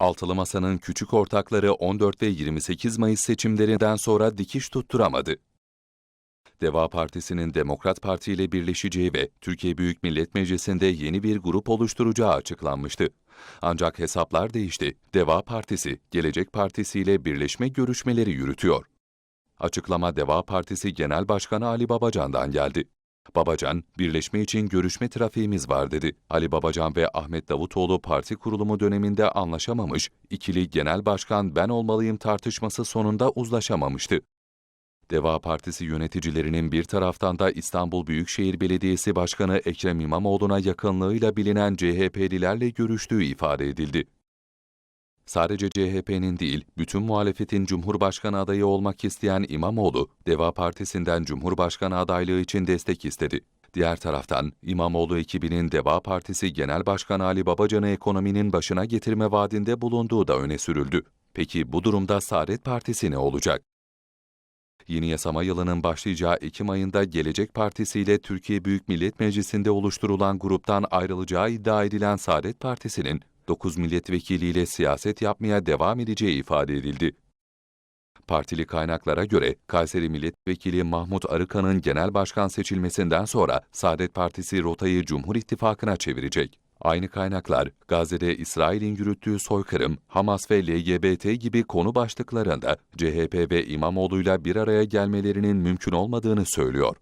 Altılı Masa'nın küçük ortakları 14 ve 28 Mayıs seçimlerinden sonra dikiş tutturamadı. Deva Partisi'nin Demokrat Parti ile birleşeceği ve Türkiye Büyük Millet Meclisi'nde yeni bir grup oluşturacağı açıklanmıştı. Ancak hesaplar değişti. Deva Partisi, Gelecek Partisi ile birleşme görüşmeleri yürütüyor. Açıklama Deva Partisi Genel Başkanı Ali Babacan'dan geldi. Babacan, birleşme için görüşme trafiğimiz var dedi. Ali Babacan ve Ahmet Davutoğlu parti kurulumu döneminde anlaşamamış, ikili genel başkan ben olmalıyım tartışması sonunda uzlaşamamıştı. Deva Partisi yöneticilerinin bir taraftan da İstanbul Büyükşehir Belediyesi Başkanı Ekrem İmamoğlu'na yakınlığıyla bilinen CHP'lilerle görüştüğü ifade edildi. Sadece CHP'nin değil, bütün muhalefetin Cumhurbaşkanı adayı olmak isteyen İmamoğlu, Deva Partisi'nden Cumhurbaşkanı adaylığı için destek istedi. Diğer taraftan İmamoğlu ekibinin Deva Partisi Genel Başkanı Ali Babacan'ı ekonominin başına getirme vaadinde bulunduğu da öne sürüldü. Peki bu durumda Saadet Partisi ne olacak? Yeni yasama yılının başlayacağı Ekim ayında Gelecek Partisi ile Türkiye Büyük Millet Meclisi'nde oluşturulan gruptan ayrılacağı iddia edilen Saadet Partisi'nin 9 milletvekiliyle siyaset yapmaya devam edeceği ifade edildi. Partili kaynaklara göre Kayseri Milletvekili Mahmut Arıkan'ın genel başkan seçilmesinden sonra Saadet Partisi rotayı Cumhur İttifakı'na çevirecek. Aynı kaynaklar Gazze'de İsrail'in yürüttüğü soykırım, Hamas ve LGBT gibi konu başlıklarında CHP ve İmamoğlu'yla bir araya gelmelerinin mümkün olmadığını söylüyor.